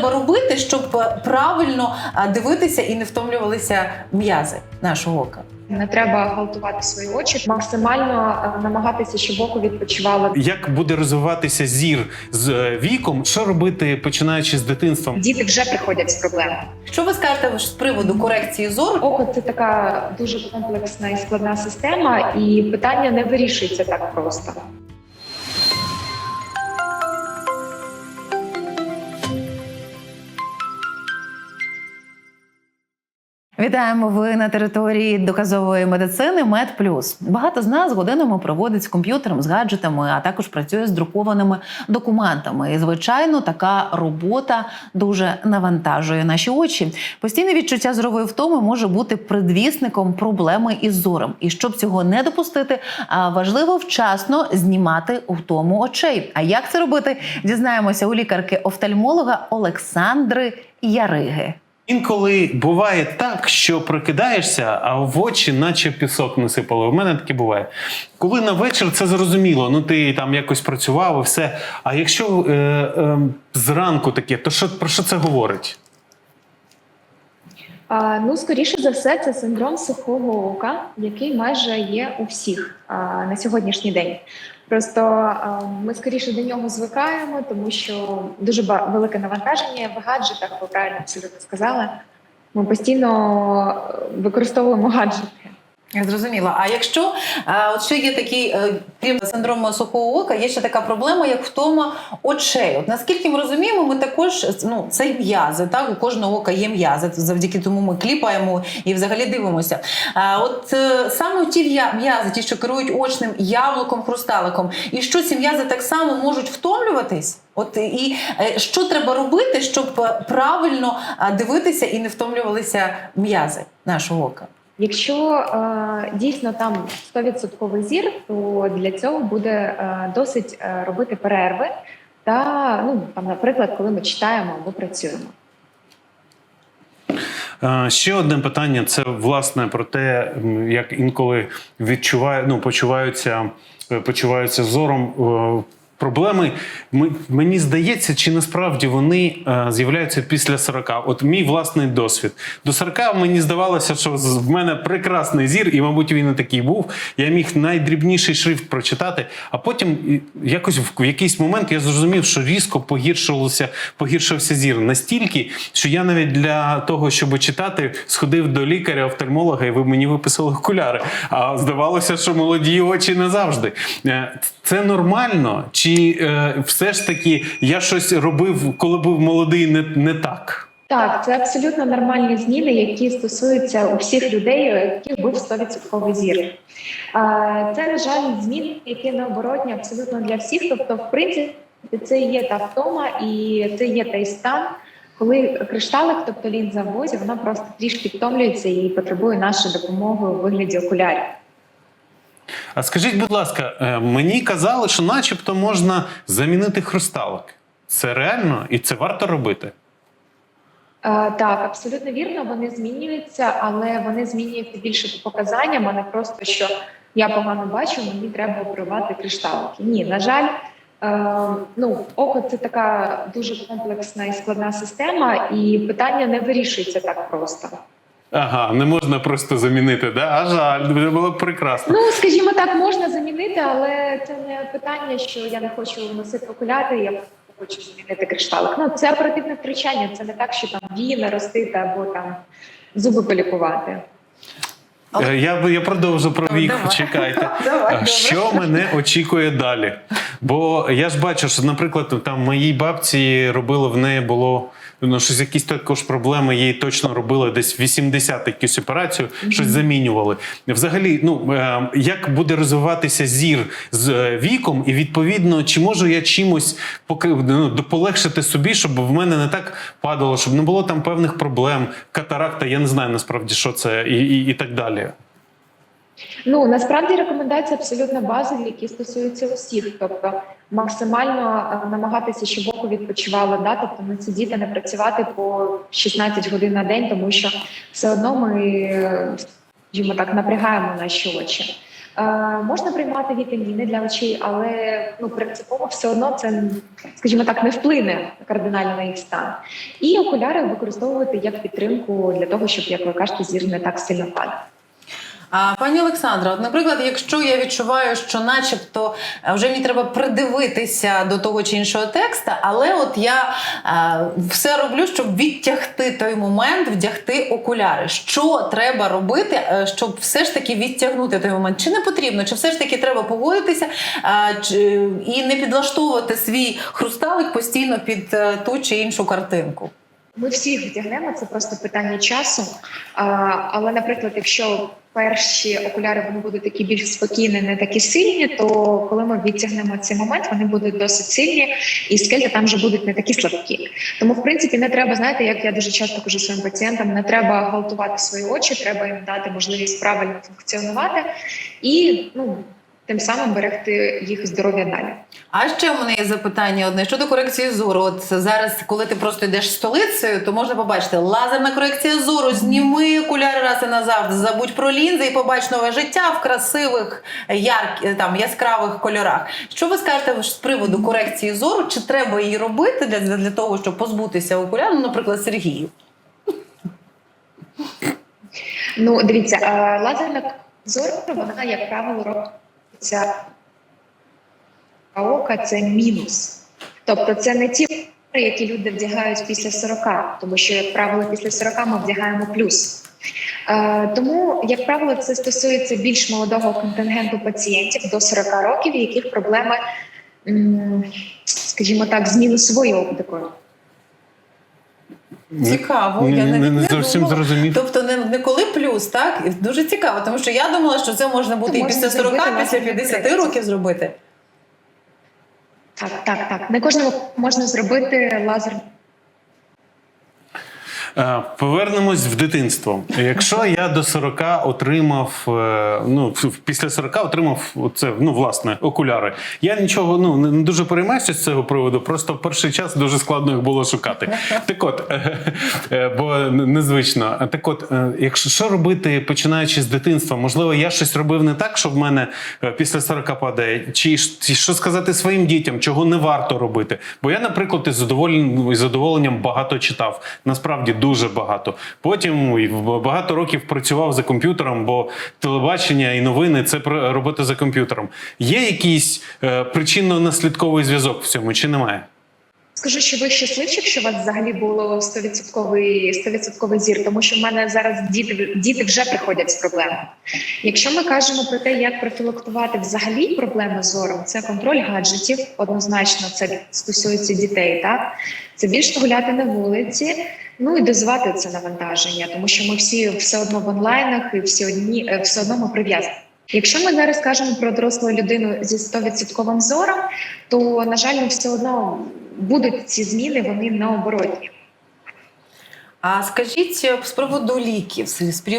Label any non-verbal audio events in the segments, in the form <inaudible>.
треба робити, щоб е, правильно дивитися і не втомлювалися м'язи нашого ока? Не треба галтувати свої очі, максимально е, намагатися, щоб око відпочивало. Як буде розвиватися зір з е, віком? Що робити починаючи з дитинства? Діти вже приходять з проблемами. Що ви скажете з приводу корекції зору? Око це така дуже комплексна і складна система, і питання не вирішується так просто. Вітаємо ви на території доказової медицини МедПлюс. Багато з нас годинами проводить з комп'ютером, з гаджетами, а також працює з друкованими документами. І звичайно, така робота дуже навантажує наші очі. Постійне відчуття зорової втоми може бути предвісником проблеми із зором. І щоб цього не допустити, важливо вчасно знімати втому очей. А як це робити? Дізнаємося у лікарки-офтальмолога Олександри Яриги. Інколи буває так, що прокидаєшся, а в очі, наче пісок насипало. У мене таке буває. Коли на вечір це зрозуміло, ну ти там якось працював і все. А якщо е, е, зранку таке, то що про що це говорить? А, ну, скоріше за все, це синдром сухого ока, який майже є у всіх а, на сьогоднішній день. Просто а, ми скоріше до нього звикаємо, тому що дуже велике навантаження в гаджетах, ви правильно абсолютно сказали. Ми постійно е, використовуємо гаджети. Я зрозуміла. А якщо а, от ще є такий, е, крім синдрому сухого ока, є ще така проблема, як втома очей. От наскільки ми розуміємо, ми також ну це м'язи. Так у кожного ока є м'язи. Завдяки тому ми кліпаємо і взагалі дивимося. А от е, саме ті м'язи, ті, що керують очним яблуком, хрусталиком, і що ці м'язи так само можуть втомлюватись. От і е, що треба робити, щоб е, правильно дивитися і не втомлювалися м'язи нашого ока? Якщо е, дійсно там 100% зір, то для цього буде е, досить е, робити перерви. Та ну там, наприклад, коли ми читаємо або працюємо. Ще одне питання це власне про те, як інколи відчуває, ну, почуваються, почуваються зором. Проблеми мені здається, чи насправді вони е, з'являються після 40. От мій власний досвід. До 40 мені здавалося, що в мене прекрасний зір, і, мабуть, він і такий був. Я міг найдрібніший шрифт прочитати, а потім якось в, якийсь момент я зрозумів, що різко погіршувався, погіршився зір настільки, що я навіть для того, щоб читати, сходив до лікаря, офтальмолога, і ви мені виписали окуляри. А здавалося, що молоді очі не завжди. Е, Це нормально? Чи е, все ж таки я щось робив, коли був молодий, не, не так? Так, це абсолютно нормальні зміни, які стосуються у всіх людей, у яких був 100% зір. А, Це, на жаль, зміни, які необоротні абсолютно для всіх. Тобто, в принципі, це є та втома, і це є той стан, коли кришталик, тобто лінза в возі, вона просто трішки втомлюється і потребує нашої допомоги у вигляді окулярів. А скажіть, будь ласка, е, мені казали, що начебто можна замінити хрусталик. Це реально і це варто робити. Е, Так, абсолютно вірно, вони змінюються, але вони змінюються більше по показанням, а не просто що я погано бачу, мені треба оперувати кришталики. Ні, на жаль, е, ну око це така дуже комплексна і складна система, і питання не вирішується так просто. Ага, не можна просто замінити, да? А жаль, було б прекрасно. Ну скажімо так, можна замінити, але це не питання, що я не хочу носити окуляри. Я хочу замінити кришталик. Ну це оперативне втручання. Це не так, що там вії наростити або там зуби полікувати. Е, Я, я продовжу про вік, Давай. чекайте. <laughs> Давай, А добре. Що мене очікує далі? Бо я ж бачу, що, наприклад, там моїй бабці робили в неї було ну, щось якісь також проблеми. Їй точно робили десь 80 якусь операцію, щось замінювали. Взагалі, ну е, як буде розвиватися зір з е, віком, і відповідно, чи можу я чимось ну, полегшити собі, щоб в мене не так падало, щоб не було там певних проблем, катаракта, я не знаю насправді, що це, і, і, і так далі. Ну насправді рекомендації абсолютно базові, які стосуються усіх, тобто максимально е, намагатися, щоб око відпочивало, да, тобто не сидіти, не працювати по 16 годин на день, тому що все одно ми, е, скажімо так, напрягаємо наші очі. Е, можна приймати вітаміни для очей, але ну принципово все одно це, скажімо так, не вплине кардинально на їх стан. І окуляри використовувати як підтримку для того, щоб, як ви кажете, зір не так сильно падав. А пані Олександра, от, наприклад, якщо я відчуваю, що, начебто, е, вже мені треба придивитися до того чи іншого текста, але от я е, все роблю, щоб відтягти той момент, вдягти окуляри. Що треба робити, е, щоб все ж таки відтягнути той момент? Чи не потрібно, чи все ж таки треба погодитися е, чи, і не підлаштовувати свій хрусталик постійно під ту чи іншу картинку? Ми всі їх вдягнемо, це просто питання часу. А, але, наприклад, якщо перші окуляри вони будуть такі більш спокійні, не такі сильні, то коли ми відтягнемо цей момент, вони будуть досить сильні, і скельки там вже будуть не такі слабкі. Тому, в принципі, не треба, знаєте, як я дуже часто кажу своїм пацієнтам, не треба гвалтувати свої очі, треба їм дати можливість правильно функціонувати і ну. Тим самим берегти їх здоров'я далі. А ще в мене є запитання одне щодо корекції зору. От зараз, коли ти просто йдеш столицею, то можна побачити лазерна корекція зору, зніми окуляри раз і назавжди, забудь про лінзи і побач нове життя в красивих, ярк, там яскравих кольорах. Що ви скажете з приводу корекції зору? Чи треба її робити для, для, того, щоб позбутися окуляр? Ну, наприклад, Сергію? Ну, дивіться, е, лазерна зорка, вона, як правило, робиться ока це мінус. Тобто це не ті, окуляри, які люди вдягають після 40, тому що, як правило, після 40 ми вдягаємо плюс. Е, тому, як правило, це стосується більш молодого контингенту пацієнтів до 40 років, яких проблеми, скажімо так, з мінусовою оптикою. Цікаво, Не, я не, навіть не не зовсім думала. зрозумів. Тобто не, не коли плюс, так? Дуже цікаво, тому що я думала, що це можна буде і після 40, після 50 років зробити. Так, так, так. Не кожному можна зробити лазер. Е, Повернемось в дитинство. Якщо я до 40 отримав, е, ну після 40 отримав це, ну власне, окуляри. Я нічого ну не дуже переймаюся з цього приводу. Просто в перший час дуже складно їх було шукати. Так от, е, бо незвично. Так от, якщо що робити, починаючи з дитинства, можливо, я щось робив не так, що в мене після 40 падає, чи що сказати своїм дітям, чого не варто робити. Бо я, наприклад, із задоволенням, із задоволенням багато читав. Насправді дуже багато. Потім багато років працював за комп'ютером, бо телебачення і новини це робота за комп'ютером. Є якийсь е, причинно-наслідковий зв'язок в цьому, чи немає? Скажу, що ви щасливчик, що у вас взагалі було 100% 100% зір, тому що в мене зараз діти, діти вже приходять з проблемами. Якщо ми кажемо про те, як профілактувати взагалі проблеми з зором, це контроль гаджетів, однозначно це стосується дітей. Так це більше гуляти на вулиці, ну і дозувати це навантаження, тому що ми всі все одно в онлайнах і всі одні е, все одно ми прив'язані. Якщо ми зараз кажемо про дорослу людину зі 100% зором, то на жаль, все одно будуть ці зміни, вони наоборотні. А скажіть е, з приводу ліків,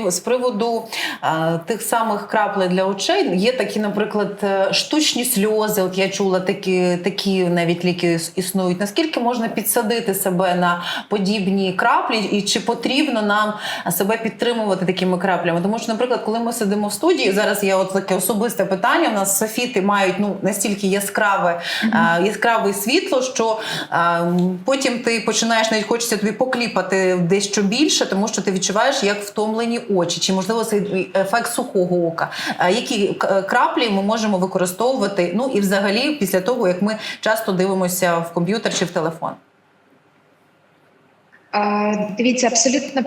з приводу е, тих самих крапель для очей, є такі, наприклад, е, штучні сльози. От я чула, такі, такі навіть ліки існують. Наскільки можна підсадити себе на подібні краплі, і чи потрібно нам себе підтримувати такими краплями? Тому що, наприклад, коли ми сидимо в студії, зараз є от таке особисте питання. У нас софіти мають ну настільки яскраве, е, яскраве світло, що е, м, потім ти починаєш навіть хочеться тобі покліпати дещо більше, тому що ти відчуваєш, як втомлені очі, чи можливо цей ефект сухого ока. Е, Які краплі ми можемо використовувати? Ну і взагалі, після того як ми часто дивимося в комп'ютер чи в телефон. Дивіться, абсолютно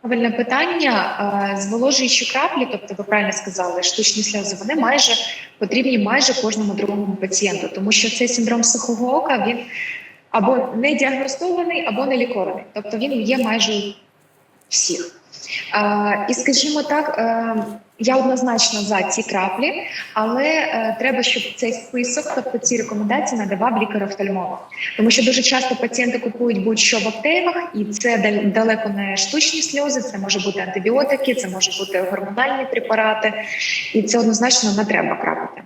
правильне питання. А, Зволожуючі краплі, тобто ви правильно сказали, штучні сльози, вони майже потрібні майже кожному другому пацієнту, тому що цей синдром сухого ока він або не діагностований, або не лікований. Тобто він є майже всіх. А, І скажімо так, е, я однозначно за ці краплі, але е, треба, щоб цей список, тобто ці рекомендації, надавав лікар-офтальмолог. Тому що дуже часто пацієнти купують будь-що в аптеках, і це дал- далеко не штучні сльози, це може бути антибіотики, це може бути гормональні препарати, і це однозначно не треба крапати.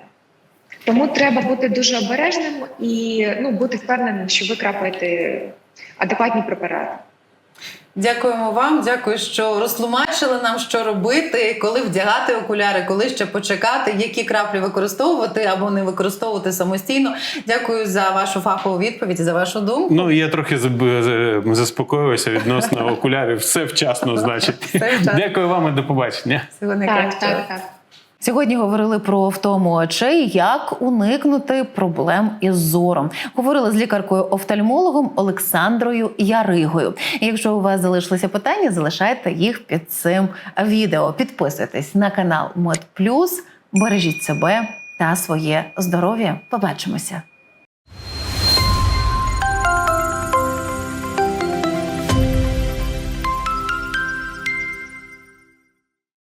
Тому треба бути дуже обережним і ну, бути впевненим, що ви крапаєте адекватні препарати. Дякуємо вам, дякую, що розтлумачили нам, що робити, коли вдягати окуляри, коли ще почекати, які краплі використовувати або не використовувати самостійно. Дякую за вашу фахову відповідь, і за вашу думку. Ну я трохи заб- з- заспокоювався відносно <laughs> окулярів. Все вчасно, значить. Все вчасно. Дякую вам і до побачення. Всього Так, так, так. Сьогодні говорили про втому очей, як уникнути проблем із зором. Говорили з лікаркою-офтальмологом Олександрою Яригою. Якщо у вас залишилися питання, залишайте їх під цим відео. Підписуйтесь на канал Мод Плюс, бережіть себе та своє здоров'я. Побачимося.